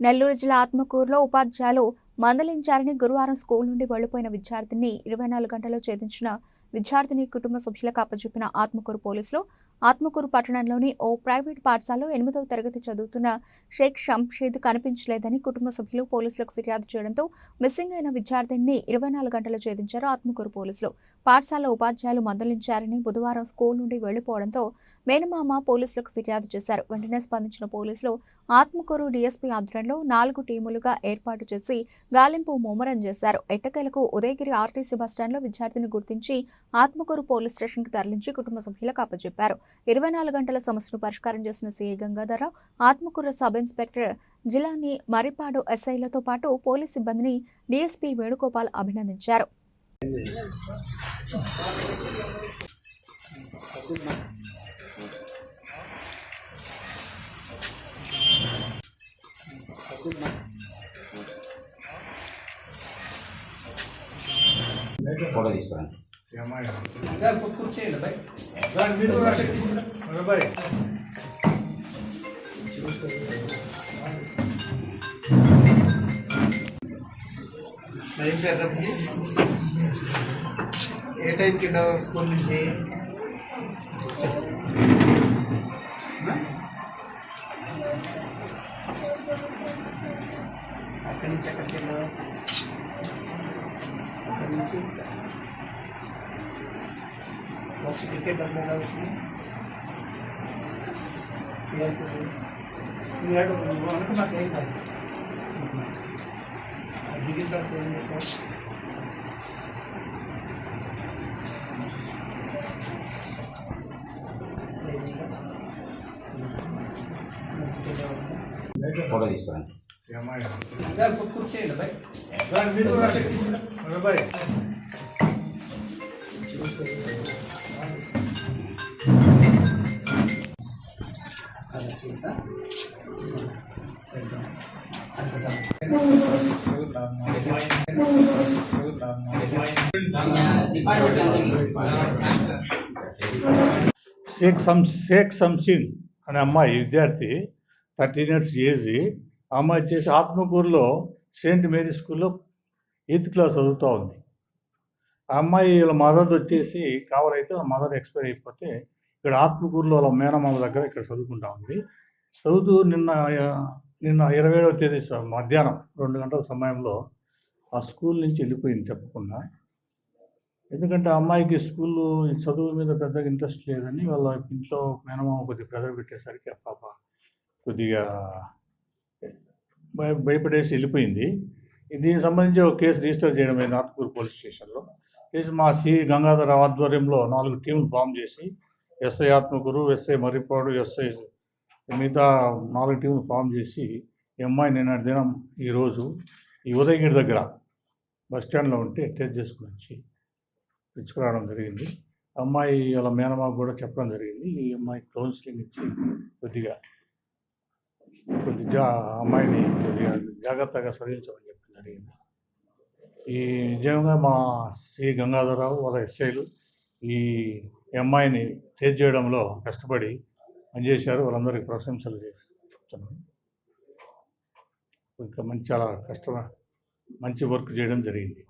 నెల్లూరు జిల్లా ఆత్మకూరులో ఉపాధ్యాయులు మందలించారని గురువారం స్కూల్ నుండి వెళ్ళిపోయిన విద్యార్థిని ఇరవై నాలుగు గంటల్లో ఛేదించిన విద్యార్థిని కుటుంబ సభ్యులకు అప్పచెప్పిన ఆత్మకూరు పోలీసులు ఆత్మకూరు పట్టణంలోని ఓ ప్రైవేట్ పాఠశాలలో ఎనిమిదవ తరగతి చదువుతున్న షేక్ షంషేద్ కనిపించలేదని కుటుంబ సభ్యులు పోలీసులకు ఫిర్యాదు చేయడంతో మిస్సింగ్ అయిన విద్యార్థిని ఇరవై నాలుగు గంటలు ఛేదించారు ఆత్మకూరు పోలీసులు. పాఠశాల ఉపాధ్యాయులు మందలించారని బుధవారం స్కూల్ నుండి వెళ్ళిపోవడంతో మేనమామ పోలీసులకు ఫిర్యాదు చేశారు. వెంటనే స్పందించిన పోలీసులు ఆత్మకూరు డీఎస్పీ ఆధ్వర్యంలో నాలుగు టీములుగా ఏర్పాటు చేసి గాలింపు ముమ్మరం చేశారు. ఎట్టకేలకు ఉదయగిరి ఆర్టీసీ బస్టాండ్లో విద్యార్థిని గుర్తించి ఆత్మకూరు పోలీస్ స్టేషన్కి తరలించి కుటుంబ సభ్యులకు అప్పచెప్పారు. ఇరవై నాలుగు గంటల సమస్యను పరిష్కారం చేసిన CI Gangadhararao Atmakur sub inspector జిల్లాని మరిపాడు ఎస్ఐలతో పాటు పోలీస్ సిబ్బందిని డీఎస్పీ వేణుగోపాల్ అభినందించారు. ఫోటో తీసుకురండి కూర్చేయండి బాయ్ సార్ మీరు తీసుకురా బాయ్ ఏం పేరు రమజీ ఏ టైంకి స్కూల్ నుంచి. అక్కడి నుంచి ఎక్కడికి వెళ్ళావు? అక్కడి నుంచి? ఎలా వచ్చింది మీరు నువ్వు అనుకు నాకు ఏం కాదు దిగిన తర్వాత ఏం చేస్తావు ఫోటో తీసుకురండి కూర్చేయండి బాయ్ మీరు కూడా అక్కడ తీసుకురా షేక్ సమ్ షేక్ సంసీన్ అనే అమ్మాయి విద్యార్థి థర్టీన్ ఇయర్స్ ఏజ్. ఆ అమ్మాయి వచ్చేసి ఆత్మకూరులో సెయింట్ మేరీ స్కూల్లో ఎయిత్ క్లాస్ చదువుతూ ఉంది. ఆ అమ్మాయి వీళ్ళ మదర్ వచ్చేసి కావాలైతే వాళ్ళ మదర్ ఎక్స్పైర్ అయిపోతే ఇక్కడ ఆత్మకూరులో వాళ్ళ మేనమామ దగ్గర ఇక్కడ చదువుకుంటా ఉంది. చదువుతూ నిన్న నిన్న ఇరవై ఏడవ తేదీ స- మధ్యాహ్నం రెండు గంటల సమయంలో ఆ స్కూల్ నుంచి వెళ్ళిపోయింది చెప్పకుండా. ఎందుకంటే ఆ అమ్మాయికి స్కూల్ చదువు మీద పెద్దగా ఇంట్రెస్ట్ లేదని వాళ్ళ ఇంట్లో మేనమామ కొద్దిగా ప్రెజర్ పెట్టేసరికి ఆ పాప కొద్దిగా భయ భయపడేసి వెళ్ళిపోయింది. దీనికి సంబంధించి ఒక కేసు రిజిస్టర్ చేయడం అయింది పోలీస్ స్టేషన్లో. కేసు మా సి గంగాధర ఆధ్వర్యంలో నాలుగు టీములు ఫామ్ చేసి SI Atmakur SI Marripadu SI మిగతా నాలుగు టీములు ఫామ్ చేసి ఎంఐ నిన్నటి దినం ఈరోజు ఈ ఉదయగిరి దగ్గర బస్ స్టాండ్లో ఉంటే టెస్ట్ చేసుకుని వచ్చి తెచ్చుకురావడం జరిగింది. అమ్మాయి వాళ్ళ మేనమాకు కూడా చెప్పడం జరిగింది. ఈ అమ్మాయి కౌన్సిలింగ్ ఇచ్చి కొద్దిగా కొద్దిగా జా అమ్మాయిని కొద్దిగా జాగ్రత్తగా సరించమని చెప్పడం జరిగింది. ఈ నిజంగా మా సి గంగాధరరావు వాళ్ళ ఎస్ఐలు ఈ అమ్మాయిని టేస్ట్ చేయడంలో కష్టపడి పనిచేశారు. వాళ్ళందరికీ ప్రశంసలు చేసి చెప్తున్నాను. ఇంకా మంచి చాలా కష్టమ మంచి వర్క్ చేయడం జరిగింది.